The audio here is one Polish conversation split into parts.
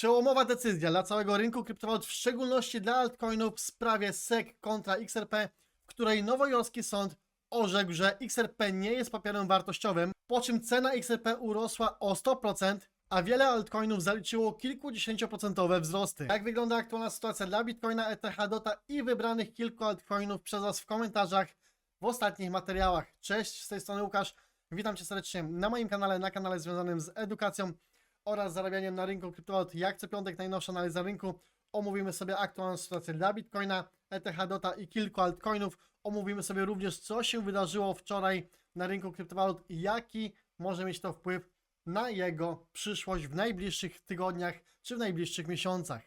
Przełomowa decyzja dla całego rynku kryptowalut, w szczególności dla altcoinów w sprawie SEC kontra XRP, w której nowojorski sąd orzekł, że XRP nie jest papierem wartościowym, po czym cena XRP urosła o 100%, a wiele altcoinów zaliczyło kilkudziesięcioprocentowe wzrosty. Jak wygląda aktualna sytuacja dla Bitcoina, ETH, DOTA i wybranych kilku altcoinów przez Was w komentarzach w ostatnich materiałach. Cześć, z tej strony Łukasz. Witam Cię serdecznie na moim kanale, na kanale związanym z edukacją oraz zarabianiem na rynku kryptowalut. Jak co piątek najnowsza analiza rynku. Omówimy sobie aktualną sytuację dla Bitcoina, ETH, DOTA i kilku altcoinów. Omówimy sobie również, co się wydarzyło wczoraj na rynku kryptowalut i jaki może mieć to wpływ na jego przyszłość w najbliższych tygodniach czy w najbliższych miesiącach.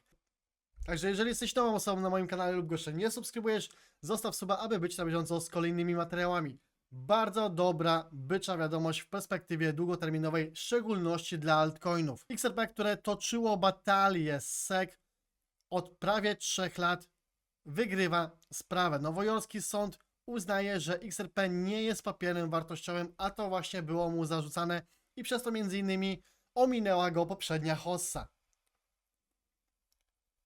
Także jeżeli jesteś nową osobą na moim kanale lub go jeszcze nie subskrybujesz, zostaw suba, aby być na bieżąco z kolejnymi materiałami. Bardzo dobra bycza wiadomość w perspektywie długoterminowej, w szczególności dla altcoinów. XRP, które toczyło batalię z SEC od prawie 3 lat, wygrywa sprawę. Nowojorski sąd uznaje, że XRP nie jest papierem wartościowym, a to właśnie było mu zarzucane i przez to innymi ominęła go poprzednia hossa.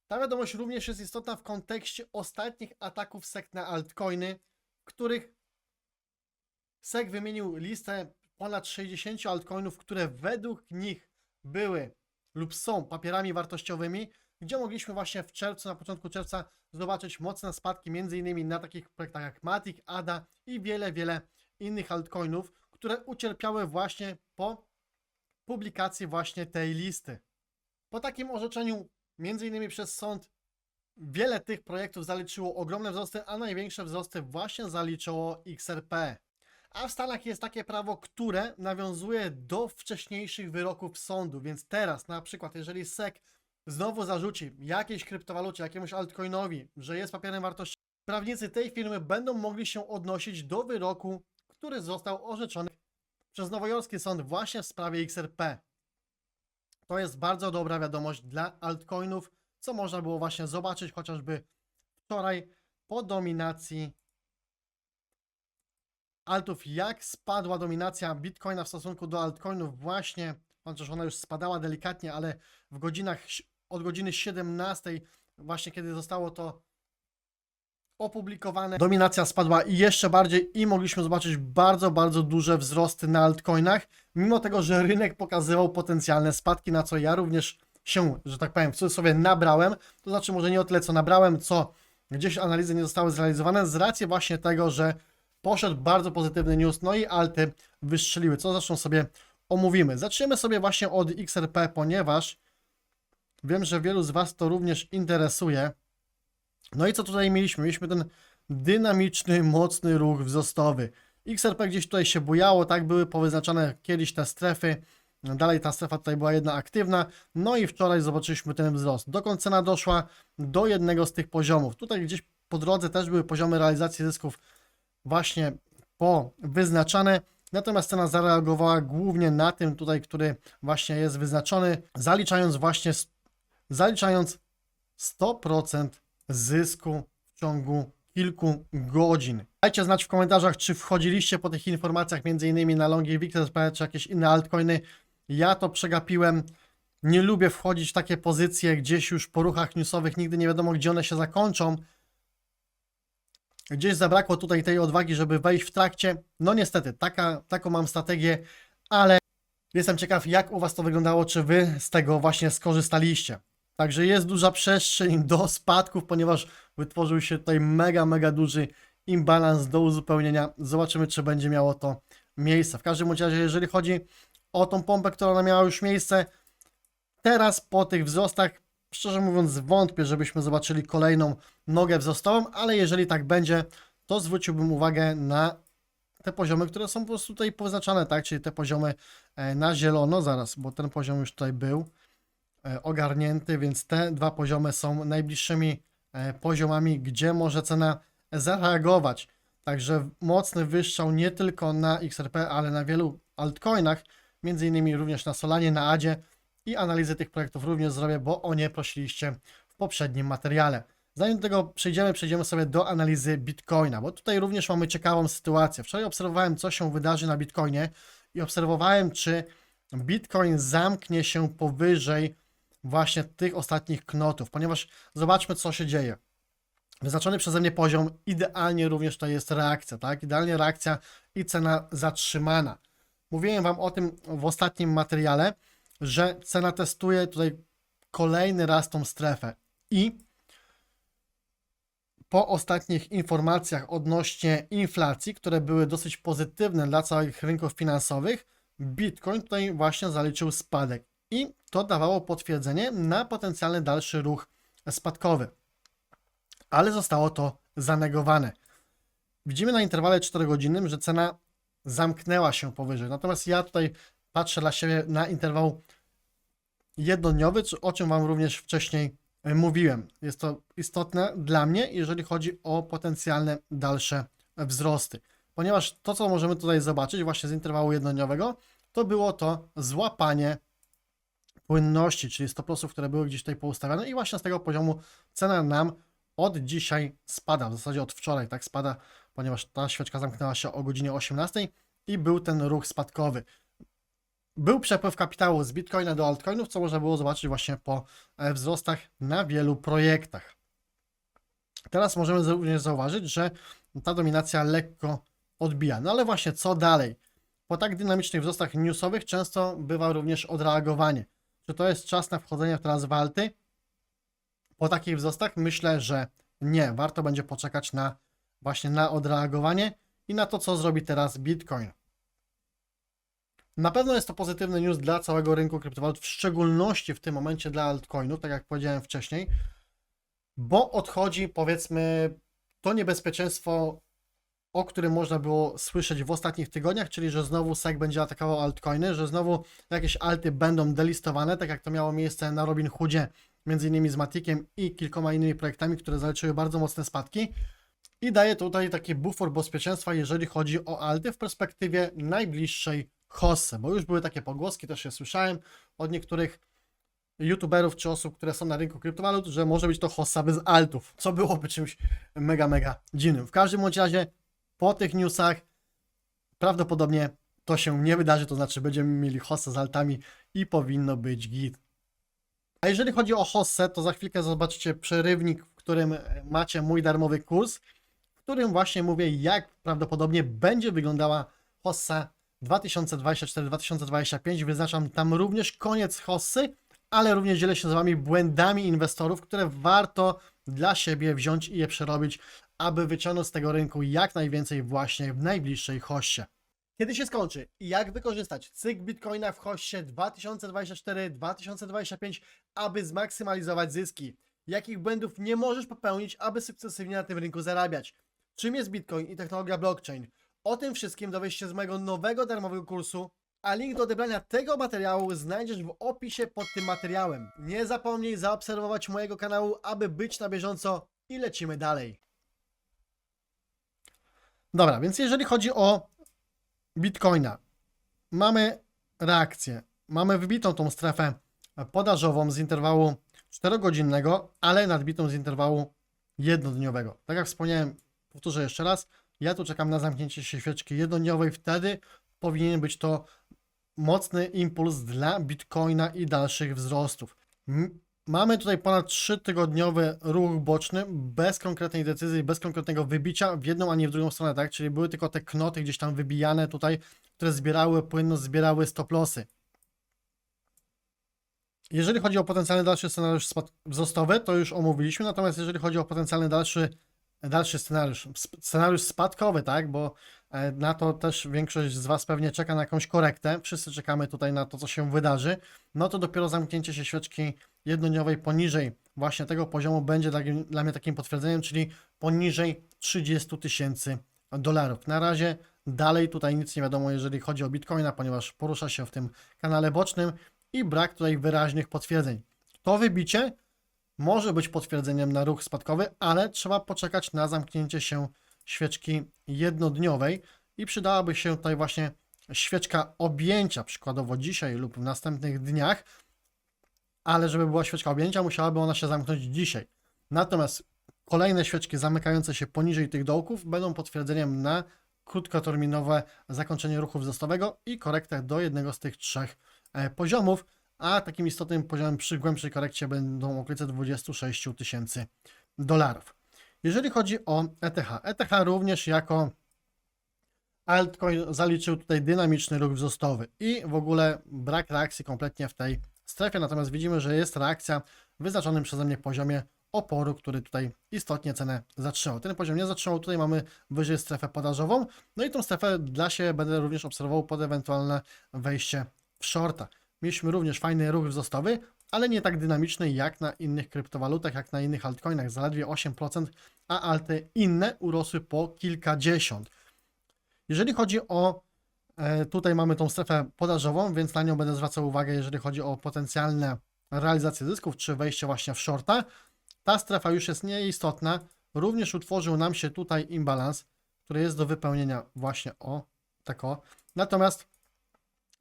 Ta wiadomość również jest istotna w kontekście ostatnich ataków SEC na altcoiny, których SEC wymienił listę ponad 60 altcoinów, które według nich były lub są papierami wartościowymi, gdzie mogliśmy właśnie w czerwcu, na początku czerwca zobaczyć mocne spadki, innymi na takich projektach jak Matic, ADA i wiele, wiele innych altcoinów, które ucierpiały właśnie po publikacji właśnie tej listy. Po takim orzeczeniu, innymi przez sąd, wiele tych projektów zaliczyło ogromne wzrosty, a największe wzrosty właśnie zaliczyło XRP. A w Stanach jest takie prawo, które nawiązuje do wcześniejszych wyroków sądu, więc teraz na przykład, jeżeli SEC znowu zarzuci jakiejś kryptowalucie, jakiemuś altcoinowi, że jest papierem wartościowym, prawnicy tej firmy będą mogli się odnosić do wyroku, który został orzeczony przez nowojorski sąd właśnie w sprawie XRP. To jest bardzo dobra wiadomość dla altcoinów, co można było właśnie zobaczyć chociażby wczoraj po dominacji altów, jak spadła dominacja Bitcoina w stosunku do altcoinów? Właśnie, chociaż ona już spadała delikatnie, ale w godzinach od godziny 17 właśnie kiedy zostało to opublikowane, dominacja spadła jeszcze bardziej i mogliśmy zobaczyć bardzo, bardzo duże wzrosty na altcoinach, mimo tego, że rynek pokazywał potencjalne spadki, na co ja również się, że tak powiem, w cudzysłowie nabrałem, to znaczy może nie o tyle, co nabrałem, co gdzieś analizy nie zostały zrealizowane z racji właśnie tego, że poszedł bardzo pozytywny news, no i alty wystrzeliły, co zresztą sobie omówimy. Zaczniemy sobie właśnie od XRP, ponieważ wiem, że wielu z Was to również interesuje. No i co tutaj mieliśmy? Mieliśmy ten dynamiczny, mocny ruch wzrostowy. XRP gdzieś tutaj się bujało, tak były powyznaczane kiedyś te strefy. Dalej ta strefa tutaj była jedna aktywna. No i wczoraj zobaczyliśmy ten wzrost. Dokąd cena doszła do jednego z tych poziomów. Tutaj gdzieś po drodze też były poziomy realizacji zysków właśnie po wyznaczane. Natomiast cena zareagowała głównie na tym tutaj, który właśnie jest wyznaczony, zaliczając właśnie zaliczając 100% zysku w ciągu kilku godzin. Dajcie znać w komentarzach, czy wchodziliście po tych informacjach, między innymi na Longi XRP, czy jakieś inne altcoiny. Ja to przegapiłem. Nie lubię wchodzić w takie pozycje gdzieś już po ruchach newsowych, nigdy nie wiadomo, gdzie one się zakończą. Gdzieś zabrakło tutaj tej odwagi, żeby wejść w trakcie. No niestety, taka, taką mam strategię, ale jestem ciekaw, jak u Was to wyglądało, czy Wy z tego właśnie skorzystaliście. Także jest duża przestrzeń do spadków, ponieważ wytworzył się tutaj mega, mega duży imbalans do uzupełnienia. Zobaczymy, czy będzie miało to miejsce. W każdym razie, jeżeli chodzi o tą pompę, która miała już miejsce, teraz po tych wzrostach, szczerze mówiąc, wątpię, żebyśmy zobaczyli kolejną nogę wzrostową, ale jeżeli tak będzie, to zwróciłbym uwagę na te poziomy, które są po prostu tutaj poznaczane, tak? Czyli te poziomy e, na zielono, zaraz, bo ten poziom już tutaj był e, ogarnięty, więc te dwa poziomy są najbliższymi e, poziomami, gdzie może cena zareagować. Także mocny wystrzał nie tylko na XRP, ale na wielu altcoinach, między innymi również na Solanie, na Adzie i analizy tych projektów również zrobię, bo o nie prosiliście w poprzednim materiale. Zanim do tego przejdziemy, przejdziemy sobie do analizy Bitcoina, bo tutaj również mamy ciekawą sytuację. Wczoraj obserwowałem, co się wydarzy na Bitcoinie i obserwowałem, czy Bitcoin zamknie się powyżej właśnie tych ostatnich knotów, ponieważ zobaczmy, co się dzieje. Wyznaczony przeze mnie poziom, idealnie również to jest reakcja, tak? Idealnie reakcja i cena zatrzymana. Mówiłem Wam o tym w ostatnim materiale, że cena testuje tutaj kolejny raz tą strefę i po ostatnich informacjach odnośnie inflacji, które były dosyć pozytywne dla całych rynków finansowych, Bitcoin tutaj właśnie zaliczył spadek i to dawało potwierdzenie na potencjalny dalszy ruch spadkowy. Ale zostało to zanegowane. Widzimy na interwale 4-godzinnym, że cena zamknęła się powyżej. Natomiast ja tutaj patrzę dla siebie na interwał jednodniowy, o czym Wam również wcześniej e, mówiłem. Jest to istotne dla mnie, jeżeli chodzi o potencjalne dalsze wzrosty. Ponieważ to, co możemy tutaj zobaczyć właśnie z interwału jednodniowego, to było to złapanie płynności, czyli stop lossów, które były gdzieś tutaj poustawiane i właśnie z tego poziomu cena nam od dzisiaj spada, w zasadzie od wczoraj tak spada, ponieważ ta świeczka zamknęła się o godzinie 18 i był ten ruch spadkowy. Był przepływ kapitału z Bitcoina do altcoinów, co można było zobaczyć właśnie po e, wzrostach na wielu projektach. Teraz możemy również zauważyć, że ta dominacja lekko odbija. No ale właśnie, co dalej? Po tak dynamicznych wzrostach newsowych często bywa również odreagowanie. Czy to jest czas na wchodzenie teraz w alty? Po takich wzrostach myślę, że nie. Warto będzie poczekać na właśnie na odreagowanie i na to, co zrobi teraz Bitcoin. Na pewno jest to pozytywny news dla całego rynku kryptowalut, w szczególności w tym momencie dla altcoinów, tak jak powiedziałem wcześniej, bo odchodzi powiedzmy to niebezpieczeństwo, o którym można było słyszeć w ostatnich tygodniach, czyli że znowu SEC będzie atakował altcoiny, że znowu jakieś alty będą delistowane, tak jak to miało miejsce na Robinhoodzie, między innymi z Maticiem i kilkoma innymi projektami, które zaliczyły bardzo mocne spadki. I daje tutaj taki bufor bezpieczeństwa, jeżeli chodzi o alty w perspektywie najbliższej hossy, bo już były takie pogłoski, też je słyszałem od niektórych youtuberów czy osób, które są na rynku kryptowalut, że może być to hossa bez altów, co byłoby czymś mega, mega dziwnym. W każdym razie po tych newsach prawdopodobnie to się nie wydarzy, to znaczy będziemy mieli hossę z altami i powinno być git. A jeżeli chodzi o hossę, to za chwilkę zobaczycie przerywnik, w którym macie mój darmowy kurs, w którym właśnie mówię, jak prawdopodobnie będzie wyglądała hossa 2024-2025. Wyznaczam tam również koniec hossy, ale również dzielę się z Wami błędami inwestorów, które warto dla siebie wziąć i je przerobić, aby wyciągnąć z tego rynku jak najwięcej właśnie w najbliższej hossie. Kiedy się skończy i jak wykorzystać cykl Bitcoina w hossie 2024-2025, aby zmaksymalizować zyski? Jakich błędów nie możesz popełnić, aby sukcesywnie na tym rynku zarabiać? Czym jest Bitcoin i technologia blockchain? O tym wszystkim dowiesz się z mojego nowego darmowego kursu, a link do odebrania tego materiału znajdziesz w opisie pod tym materiałem. Nie zapomnij zaobserwować mojego kanału, aby być na bieżąco i lecimy dalej. Dobra, więc jeżeli chodzi o Bitcoina, mamy reakcję. Mamy wybitą tą strefę podażową z interwału 4-godzinnego, ale nadbitą z interwału jednodniowego. Tak jak wspomniałem, powtórzę jeszcze raz, ja tu czekam na zamknięcie się świeczki jednodniowej, wtedy powinien być to mocny impuls dla Bitcoina i dalszych wzrostów. Mamy tutaj ponad 3-tygodniowy ruch boczny, bez konkretnej decyzji, bez konkretnego wybicia w jedną ani w drugą stronę, tak? Czyli były tylko te knoty gdzieś tam wybijane tutaj, które zbierały płynność, zbierały stop lossy. Jeżeli chodzi o potencjalny dalszy scenariusz wzrostowy, to już omówiliśmy, natomiast jeżeli chodzi o potencjalny dalszy, dalszy scenariusz, scenariusz spadkowy, tak, bo e, na to też większość z Was pewnie czeka na jakąś korektę, wszyscy czekamy tutaj na to, co się wydarzy, no to dopiero zamknięcie się świeczki jednodniowej poniżej właśnie tego poziomu będzie dla, dla mnie takim potwierdzeniem, czyli poniżej 30 tysięcy dolarów. Na razie dalej tutaj nic nie wiadomo, jeżeli chodzi o Bitcoina, ponieważ porusza się w tym kanale bocznym i brak tutaj wyraźnych potwierdzeń. To wybicie może być potwierdzeniem na ruch spadkowy, ale trzeba poczekać na zamknięcie się świeczki jednodniowej i przydałaby się tutaj właśnie świeczka objęcia, przykładowo dzisiaj lub w następnych dniach, ale żeby była świeczka objęcia, musiałaby ona się zamknąć dzisiaj. Natomiast kolejne świeczki zamykające się poniżej tych dołków będą potwierdzeniem na krótkoterminowe zakończenie ruchu wzrostowego i korektę do jednego z tych trzech e, poziomów, a takim istotnym poziomem przy głębszej korekcie będą okolice 26 tysięcy dolarów. Jeżeli chodzi o ETH, ETH również jako altcoin zaliczył tutaj dynamiczny ruch wzrostowy i w ogóle brak reakcji kompletnie w tej strefie, natomiast widzimy, że jest reakcja w wyznaczonym przeze mnie poziomie oporu, który tutaj istotnie cenę zatrzymał. Ten poziom nie zatrzymał, tutaj mamy wyżej strefę podażową, no i tą strefę dla siebie będę również obserwował pod ewentualne wejście w shorta. Mieliśmy również fajny ruch wzrostowy, ale nie tak dynamiczny jak na innych kryptowalutach, jak na innych altcoinach, zaledwie 8%, a alty inne urosły po kilkadziesiąt. Jeżeli chodzi o e, tutaj mamy tą strefę podażową, więc na nią będę zwracał uwagę, jeżeli chodzi o potencjalne realizację zysków, czy wejście właśnie w shorta. Ta strefa już jest nieistotna. Również utworzył nam się tutaj imbalans, który jest do wypełnienia właśnie o tako. Natomiast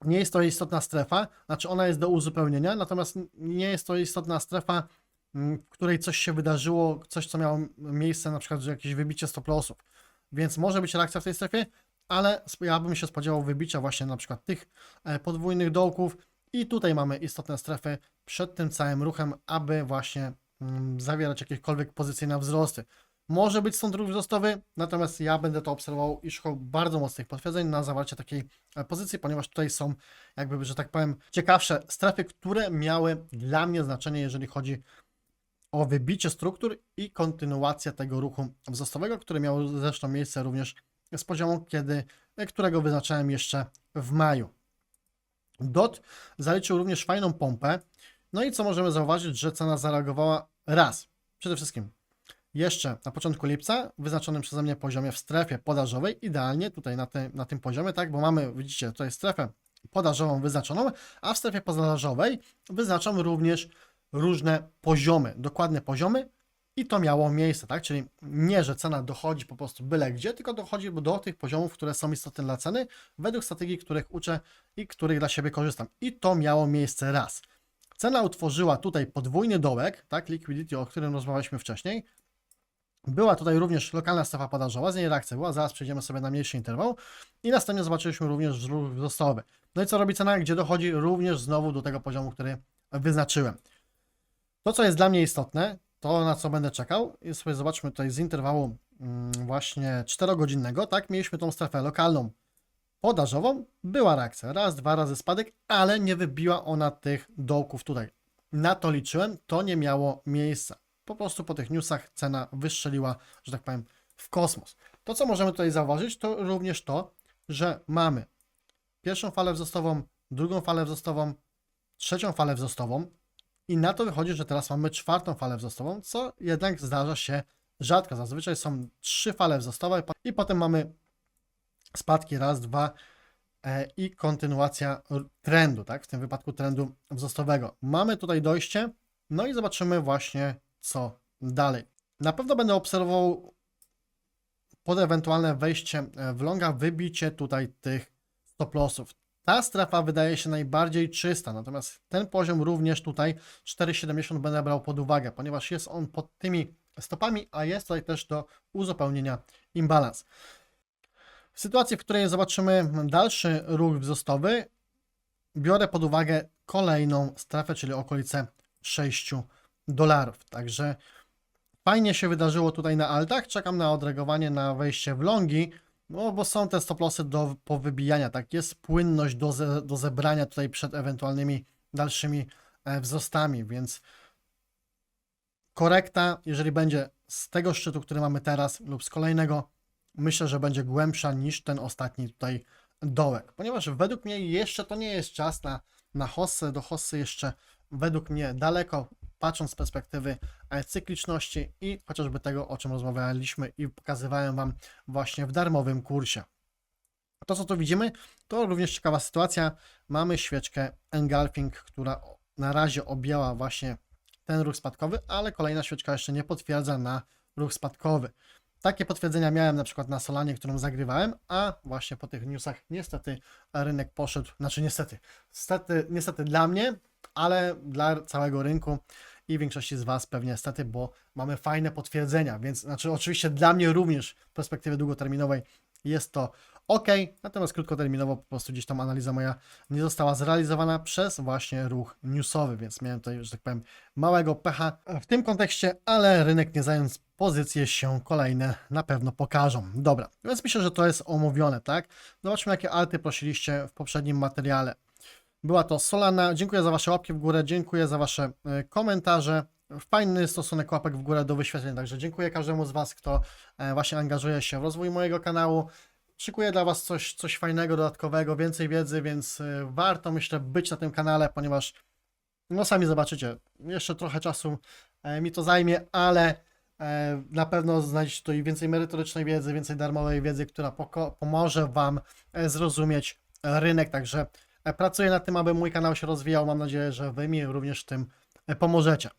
nie jest to istotna strefa, znaczy ona jest do uzupełnienia, natomiast nie jest to istotna strefa, mm, w której coś się wydarzyło, coś co miało miejsce, na przykład jakieś wybicie stop lossów. Więc może być reakcja w tej strefie, ale ja bym się spodziewał wybicia właśnie na przykład tych e, podwójnych dołków i tutaj mamy istotne strefy przed tym całym ruchem, aby właśnie mm, zawierać jakiekolwiek pozycje na wzrosty. Może być stąd ruch wzrostowy, natomiast ja będę to obserwował i szukał bardzo mocnych potwierdzeń na zawarcie takiej e, pozycji, ponieważ tutaj są jakby, że tak powiem, ciekawsze strefy, które miały dla mnie znaczenie, jeżeli chodzi o wybicie struktur i kontynuację tego ruchu wzrostowego, który miał zresztą miejsce również z poziomu, kiedy, którego wyznaczałem jeszcze w maju. DOT zaliczył również fajną pompę. No i co możemy zauważyć, że cena zareagowała raz. Przede wszystkim jeszcze na początku lipca, wyznaczonym przeze mnie poziomie w strefie podażowej, idealnie tutaj na, tym na tym poziomie, tak, bo mamy, widzicie, tutaj strefę podażową wyznaczoną, a w strefie podażowej wyznaczam również różne poziomy, dokładne poziomy i to miało miejsce, tak, czyli nie, że cena dochodzi po prostu byle gdzie, tylko dochodzi do tych poziomów, które są istotne dla ceny, według strategii, których uczę i których dla siebie korzystam. I to miało miejsce raz. Cena utworzyła tutaj podwójny dołek, tak, liquidity, o którym rozmawialiśmy wcześniej, była tutaj również lokalna strefa podażowa, z niej reakcja była, zaraz przejdziemy sobie na mniejszy interwał i następnie zobaczyliśmy również ruch wzrostowy. No i co robi cena, gdzie dochodzi również znowu do tego poziomu, który wyznaczyłem. To, co jest dla mnie istotne, to na co będę czekał, i sobie zobaczmy tutaj z interwału mm, właśnie 4-godzinnego, tak, mieliśmy tą strefę lokalną podażową, była reakcja, raz, dwa razy spadek, ale nie wybiła ona tych dołków tutaj. Na to liczyłem, to nie miało miejsca po prostu po tych newsach cena wystrzeliła, że tak powiem, w kosmos. To, co możemy tutaj zauważyć, to również to, że mamy pierwszą falę wzrostową, drugą falę wzrostową, trzecią falę wzrostową i na to wychodzi, że teraz mamy czwartą falę wzrostową, co jednak zdarza się rzadko. Zazwyczaj są trzy fale wzrostowe i potem mamy spadki raz, dwa e, i kontynuacja trendu, tak? W tym wypadku trendu wzrostowego. Mamy tutaj dojście, no i zobaczymy właśnie co dalej. Na pewno będę obserwował pod ewentualne wejście e, w longa, wybicie tutaj tych stop lossów. Ta strefa wydaje się najbardziej czysta, natomiast ten poziom również tutaj 4,70 będę brał pod uwagę, ponieważ jest on pod tymi stopami, a jest tutaj też do uzupełnienia imbalans. W sytuacji, w której zobaczymy dalszy ruch wzrostowy, biorę pod uwagę kolejną strefę, czyli okolice 6 dolarów. Także fajnie się wydarzyło tutaj na altach. Czekam na odreagowanie na wejście w longi, no bo są te stoplosy do powybijania. Tak, jest płynność do, ze, do zebrania tutaj przed ewentualnymi dalszymi e, wzrostami, więc korekta, jeżeli będzie z tego szczytu, który mamy teraz lub z kolejnego, myślę, że będzie głębsza niż ten ostatni tutaj dołek, ponieważ według mnie jeszcze to nie jest czas na, na hossę, do hossy jeszcze według mnie daleko, patrząc z perspektywy e, cykliczności i chociażby tego, o czym rozmawialiśmy i pokazywałem Wam właśnie w darmowym kursie. To, co tu widzimy, to również ciekawa sytuacja. Mamy świeczkę engulfing, która na razie objęła właśnie ten ruch spadkowy, ale kolejna świeczka jeszcze nie potwierdza na ruch spadkowy. Takie potwierdzenia miałem na przykład na Solanie, którą zagrywałem, a właśnie po tych newsach niestety rynek poszedł, znaczy niestety, niestety, niestety dla mnie, ale dla całego rynku i większości z Was pewnie niestety, bo mamy fajne potwierdzenia, więc znaczy oczywiście dla mnie również w perspektywie długoterminowej jest to ok, natomiast krótkoterminowo po prostu gdzieś tam analiza moja nie została zrealizowana przez właśnie ruch newsowy, więc miałem tutaj, że tak powiem, małego pecha w tym kontekście, ale rynek nie zając pozycje się kolejne na pewno pokażą. Dobra, więc myślę, że to jest omówione, tak? Zobaczmy, jakie alty prosiliście w poprzednim materiale. Była to Solana. Dziękuję za Wasze łapki w górę, dziękuję za Wasze e, komentarze. Fajny stosunek łapek w górę do wyświetleń, także dziękuję każdemu z Was, kto e, właśnie angażuje się w rozwój mojego kanału. Szykuję dla Was coś, coś fajnego, dodatkowego, więcej wiedzy, więc e, warto myślę być na tym kanale, ponieważ no sami zobaczycie, jeszcze trochę czasu mi to zajmie, ale na pewno znajdziecie tutaj więcej merytorycznej wiedzy, więcej darmowej wiedzy, która pomoże Wam zrozumieć rynek, także pracuję nad tym, aby mój kanał się rozwijał, mam nadzieję, że Wy mi również w tym e, pomożecie.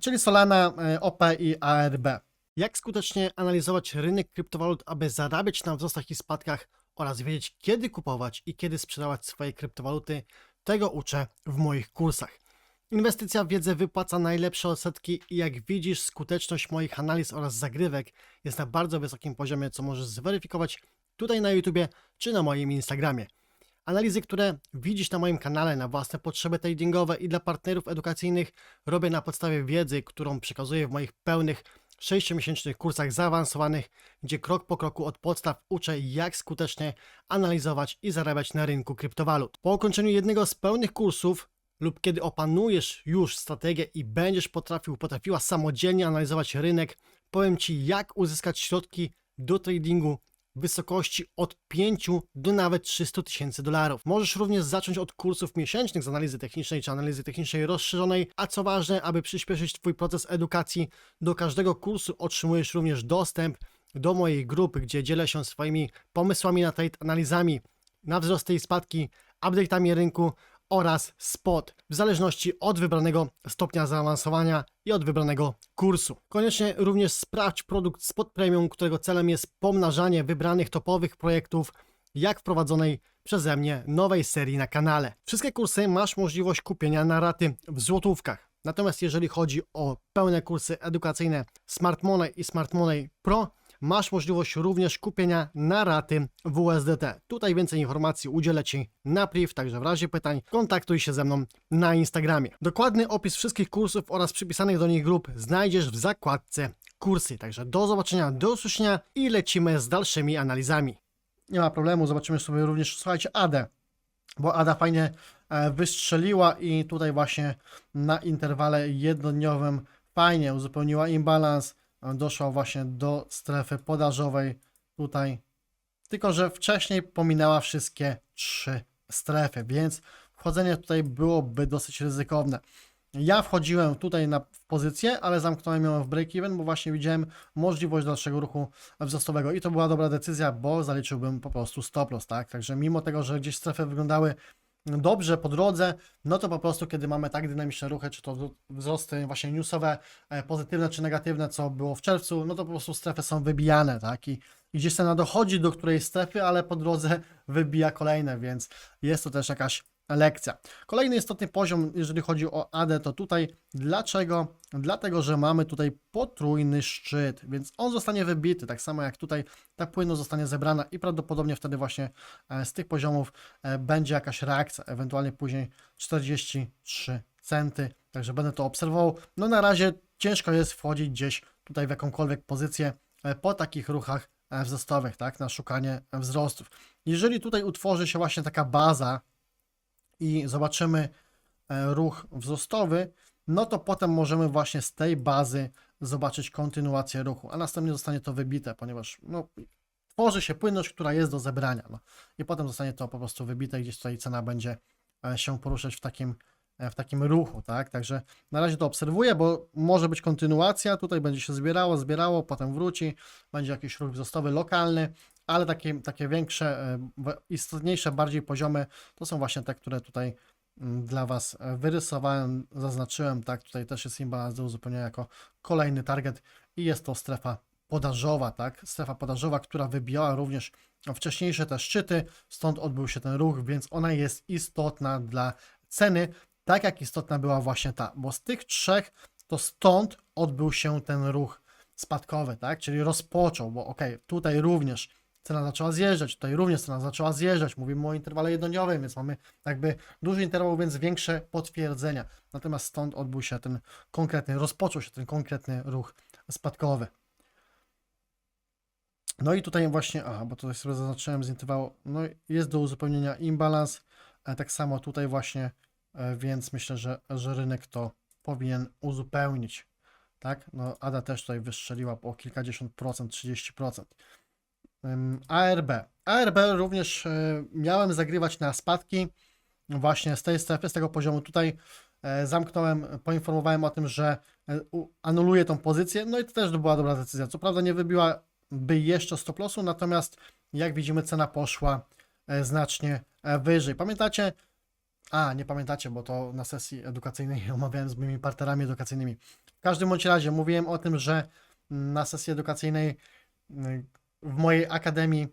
Czyli Solana, e, OP i ARB. Jak skutecznie analizować rynek kryptowalut, aby zarabiać na wzrostach i spadkach oraz wiedzieć, kiedy kupować i kiedy sprzedawać swoje kryptowaluty, tego uczę w moich kursach. Inwestycja w wiedzę wypłaca najlepsze odsetki i jak widzisz, skuteczność moich analiz oraz zagrywek jest na bardzo wysokim poziomie, co możesz zweryfikować tutaj na YouTubie czy na moim Instagramie. Analizy, które widzisz na moim kanale na własne potrzeby tradingowe i dla partnerów edukacyjnych robię na podstawie wiedzy, którą przekazuję w moich pełnych 6-miesięcznych kursach zaawansowanych, gdzie krok po kroku od podstaw uczę jak skutecznie analizować i zarabiać na rynku kryptowalut. Po ukończeniu jednego z pełnych kursów lub kiedy opanujesz już strategię i będziesz potrafił, potrafiła samodzielnie analizować rynek, powiem Ci jak uzyskać środki do tradingu w wysokości od 5 do nawet 300 tysięcy dolarów. Możesz również zacząć od kursów miesięcznych z analizy technicznej czy analizy technicznej rozszerzonej, a co ważne, aby przyspieszyć Twój proces edukacji, do każdego kursu otrzymujesz również dostęp do mojej grupy, gdzie dzielę się swoimi pomysłami na trade, analizami na wzrosty i spadki, update'ami rynku oraz spot, w zależności od wybranego stopnia zaawansowania i od wybranego kursu. Koniecznie również sprawdź produkt Spot Premium, którego celem jest pomnażanie wybranych topowych projektów, jak wprowadzonej przeze mnie nowej serii na kanale. Wszystkie kursy masz możliwość kupienia na raty w złotówkach. Natomiast jeżeli chodzi o pełne kursy edukacyjne Smart Money i Smart Money Pro, masz możliwość również kupienia na raty w USDT. Tutaj więcej informacji udzielę Ci na priv, także w razie pytań kontaktuj się ze mną na Instagramie. Dokładny opis wszystkich kursów oraz przypisanych do nich grup znajdziesz w zakładce kursy. Także do zobaczenia, do usłyszenia i lecimy z dalszymi analizami. Nie ma problemu, zobaczymy sobie również, słuchajcie, ADę bo Ada fajnie e, wystrzeliła i tutaj właśnie na interwale jednodniowym fajnie uzupełniła imbalans, doszła właśnie do strefy podażowej tutaj, tylko że wcześniej pominęła wszystkie trzy strefy, więc wchodzenie tutaj byłoby dosyć ryzykowne. Ja wchodziłem tutaj na, w pozycję, ale zamknąłem ją w break-even, bo właśnie widziałem możliwość dalszego ruchu wzrostowego i to była dobra decyzja, bo zaliczyłbym po prostu stop loss, tak? Także mimo tego, że gdzieś strefy wyglądały dobrze po drodze, no to po prostu kiedy mamy tak dynamiczne ruchy, czy to wzrosty właśnie newsowe, e, pozytywne czy negatywne, co było w czerwcu, no to po prostu strefy są wybijane, tak? I, gdzieś cena dochodzi do którejś strefy, ale po drodze wybija kolejne, więc jest to też jakaś lekcja. Kolejny istotny poziom, jeżeli chodzi o AD, to tutaj dlaczego? Dlatego, że mamy tutaj potrójny szczyt, więc on zostanie wybity, tak samo jak tutaj ta płynność zostanie zebrana i prawdopodobnie wtedy właśnie e, z tych poziomów e, będzie jakaś reakcja, ewentualnie później 43 centy, także będę to obserwował. No na razie ciężko jest wchodzić gdzieś tutaj w jakąkolwiek pozycję e, po takich ruchach wzrostowych, tak, na szukanie wzrostów. Jeżeli tutaj utworzy się właśnie taka baza, i zobaczymy e, ruch wzrostowy, no to potem możemy właśnie z tej bazy zobaczyć kontynuację ruchu, a następnie zostanie to wybite, ponieważ no, tworzy się płynność, która jest do zebrania. No. I potem zostanie to po prostu wybite, gdzieś tutaj cena będzie e, się poruszać w takim, w takim ruchu, tak? Także na razie to obserwuję, bo może być kontynuacja, tutaj będzie się zbierało, zbierało, potem wróci, będzie jakiś ruch wzrostowy lokalny, ale takie, takie większe, e, istotniejsze bardziej poziomy to są właśnie te, które tutaj mm, dla Was e, wyrysowałem, zaznaczyłem, tak, tutaj też jest imbalans do uzupełnienia jako kolejny target i jest to strefa podażowa, tak, strefa podażowa, która wybijała również wcześniejsze te szczyty, stąd odbył się ten ruch, więc ona jest istotna dla ceny, tak jak istotna była właśnie ta, bo z tych trzech to stąd odbył się ten ruch spadkowy, tak, czyli rozpoczął, bo ok, tutaj również cena zaczęła zjeżdżać, tutaj również cena zaczęła zjeżdżać, mówimy o interwale jednodniowym, więc mamy jakby duży interwał, więc większe potwierdzenia. Natomiast stąd odbył się ten konkretny, rozpoczął się ten konkretny ruch spadkowy. No i tutaj właśnie, aha, bo tutaj sobie zaznaczyłem z interwału, no jest do uzupełnienia imbalans, e, tak samo tutaj właśnie, więc myślę, że, że rynek to powinien uzupełnić, tak? No ADA też tutaj wystrzeliła o kilkadziesiąt procent, 30%. Ym, ARB. ARB również e, miałem zagrywać na spadki właśnie z tej strefy, z tego poziomu tutaj e, zamknąłem, poinformowałem o tym, że e, anuluję tą pozycję, no i to też była dobra decyzja. Co prawda nie wybiła by jeszcze stop lossu, natomiast jak widzimy cena poszła e, znacznie e, wyżej. Pamiętacie? A, nie pamiętacie, bo to na sesji edukacyjnej omawiałem z moimi partnerami edukacyjnymi. W każdym bądź razie mówiłem o tym, że na sesji edukacyjnej mm, w mojej akademii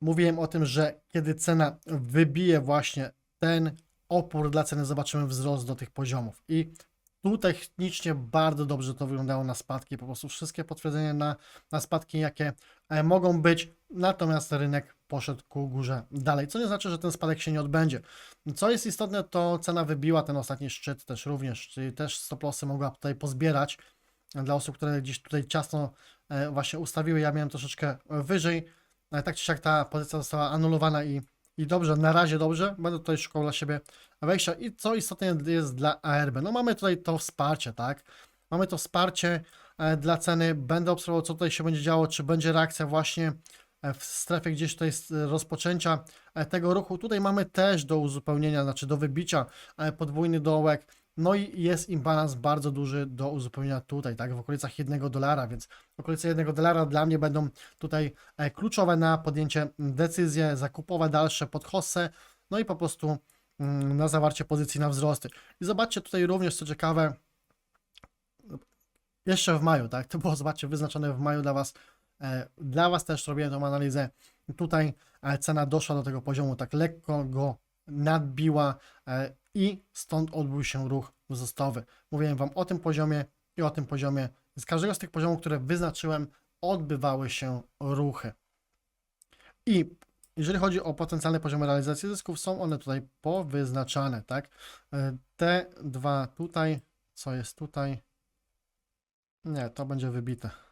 mówiłem o tym, że kiedy cena wybije właśnie ten opór dla ceny, zobaczymy wzrost do tych poziomów. I tu technicznie bardzo dobrze to wyglądało na spadki, po prostu wszystkie potwierdzenia na, na spadki, jakie e, mogą być, natomiast rynek poszedł ku górze dalej, co nie znaczy, że ten spadek się nie odbędzie. Co jest istotne, to cena wybiła ten ostatni szczyt też również, czyli też stop lossy mogła tutaj pozbierać. Dla osób, które gdzieś tutaj ciasno e, właśnie ustawiły, ja miałem troszeczkę wyżej, ale tak czy siak ta pozycja została anulowana i, i dobrze, na razie dobrze, będę tutaj szukał dla siebie wejścia. I co istotne jest dla ARB, no mamy tutaj to wsparcie, tak, mamy to wsparcie e, dla ceny, będę obserwował co tutaj się będzie działo, czy będzie reakcja właśnie e, w strefie gdzieś tutaj z rozpoczęcia e, tego ruchu, tutaj mamy też do uzupełnienia, znaczy do wybicia e, podwójny dołek, no i jest imbalans bardzo duży do uzupełnienia tutaj, tak, w okolicach 1 dolara, więc okolice 1 dolara dla mnie będą tutaj e, kluczowe na podjęcie decyzji zakupowe dalsze pod hossę, no i po prostu mm, na zawarcie pozycji na wzrosty. I zobaczcie tutaj również, co ciekawe, jeszcze w maju, tak, to było, zobaczcie, wyznaczone w maju dla Was, e, dla Was też robiłem tą analizę, tutaj e, cena doszła do tego poziomu, tak lekko go nadbiła e, i stąd odbył się ruch wzrostowy. Mówiłem Wam o tym poziomie i o tym poziomie. Z każdego z tych poziomów, które wyznaczyłem, odbywały się ruchy. I jeżeli chodzi o potencjalne poziomy realizacji zysków, są one tutaj powyznaczane, tak? E, Te dwa tutaj, co jest tutaj? Nie, to będzie wybite.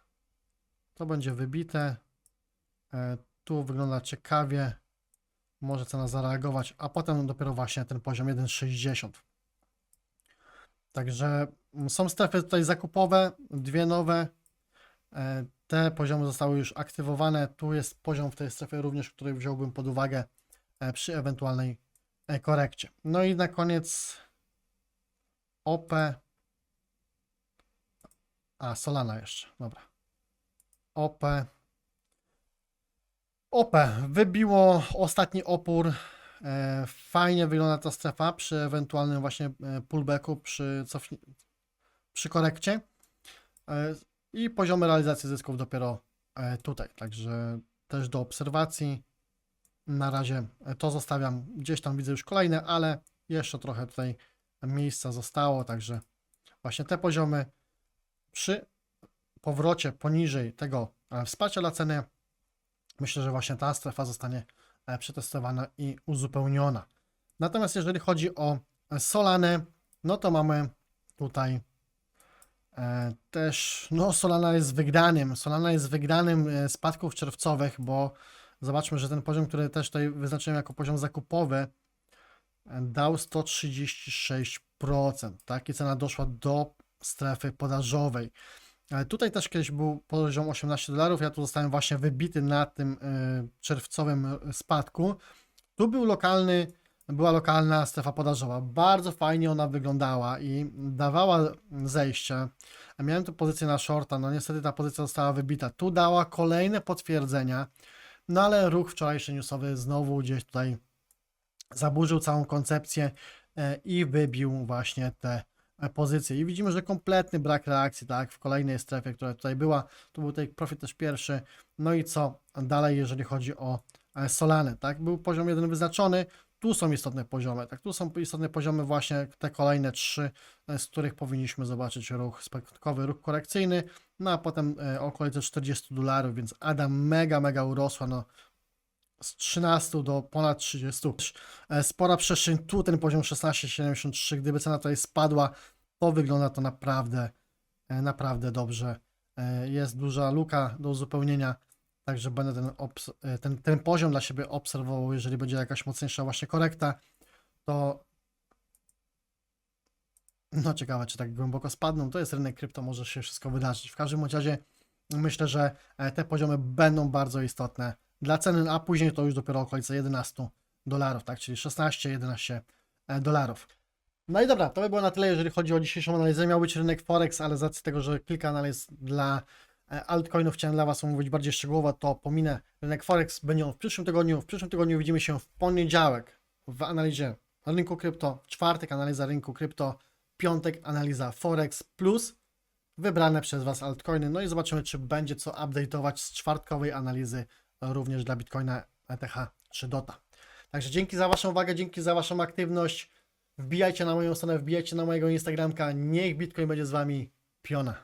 To będzie wybite. E, Tu wygląda ciekawie może cena zareagować, a potem dopiero właśnie ten poziom 1,60. Także mm, są strefy tutaj zakupowe, dwie nowe. E, Te poziomy zostały już aktywowane. Tu jest poziom w tej strefie również, który wziąłbym pod uwagę e, przy ewentualnej korekcie. No i na koniec OP. A, Solana jeszcze, dobra. OP. OP wybiło ostatni opór. E, Fajnie wygląda ta strefa przy ewentualnym właśnie e, pullbacku, przy, cofni- przy korekcie. E, I poziomy realizacji zysków dopiero tutaj. Także też do obserwacji. Na razie to zostawiam. Gdzieś tam widzę już kolejne, ale jeszcze trochę tutaj miejsca zostało. Także właśnie te poziomy przy powrocie poniżej tego e, wsparcia dla ceny myślę, że właśnie ta strefa zostanie e, przetestowana i uzupełniona. Natomiast jeżeli chodzi o e, Solanę, no to mamy tutaj też, no Solana jest wygranym, Solana jest wygranym spadków czerwcowych, bo zobaczmy, że ten poziom, który też tutaj wyznaczyłem jako poziom zakupowy, dał 136%, tak? I cena doszła do strefy podażowej. Tutaj też kiedyś był poziom 18 dolarów, ja tu zostałem właśnie wybity na tym y, czerwcowym y, spadku. Tu był lokalny, była lokalna strefa podażowa. Bardzo fajnie ona wyglądała i dawała zejście. Miałem tu pozycję na shorta, no niestety ta pozycja została wybita. Tu dała kolejne potwierdzenia, no ale ruch wczorajszy newsowy znowu gdzieś tutaj zaburzył całą koncepcję e, i wybił właśnie te e, pozycje. I widzimy, że kompletny brak reakcji, tak, w kolejnej strefie, która tutaj była. Tu był tutaj profit też pierwszy. No i co dalej, jeżeli chodzi o e, Solanę, tak? Był poziom jeden wyznaczony. Tu są istotne poziomy, tak? Tu są istotne poziomy właśnie te kolejne trzy, e, z których powinniśmy zobaczyć ruch spadkowy, ruch korekcyjny, no a potem okolice 40 dolarów, więc ADA mega, mega urosła, no z 13 do ponad 30. E, Spora przestrzeń, tu ten poziom 16,73, gdyby cena tutaj spadła, to wygląda to naprawdę, e, naprawdę dobrze. E, Jest duża luka do uzupełnienia, także będę ten, e, ten, ten poziom dla siebie obserwował, jeżeli będzie jakaś mocniejsza właśnie korekta, to no ciekawe, czy tak głęboko spadną. To jest rynek krypto, może się wszystko wydarzyć. W każdym razie myślę, że te poziomy będą bardzo istotne dla ceny, a później to już dopiero okolice 11 dolarów, tak, czyli 16-11 e, dolarów. No i dobra, to by było na tyle, jeżeli chodzi o dzisiejszą analizę. Miał być rynek Forex, ale z racji tego, że kilka analiz dla e, altcoinów chciałem dla Was omówić bardziej szczegółowo, to pominę rynek Forex. Będzie on w przyszłym tygodniu. W przyszłym tygodniu widzimy się w poniedziałek w analizie rynku krypto, czwartek analiza rynku krypto, piątek analiza Forex plus wybrane przez Was altcoiny. No i zobaczymy, czy będzie co update'ować z czwartkowej analizy również dla Bitcoina, ETH czy DOTA. Także dzięki za Waszą uwagę, dzięki za Waszą aktywność. Wbijajcie na moją stronę, wbijajcie na mojego Instagramka. Niech Bitcoin będzie z Wami. Piona.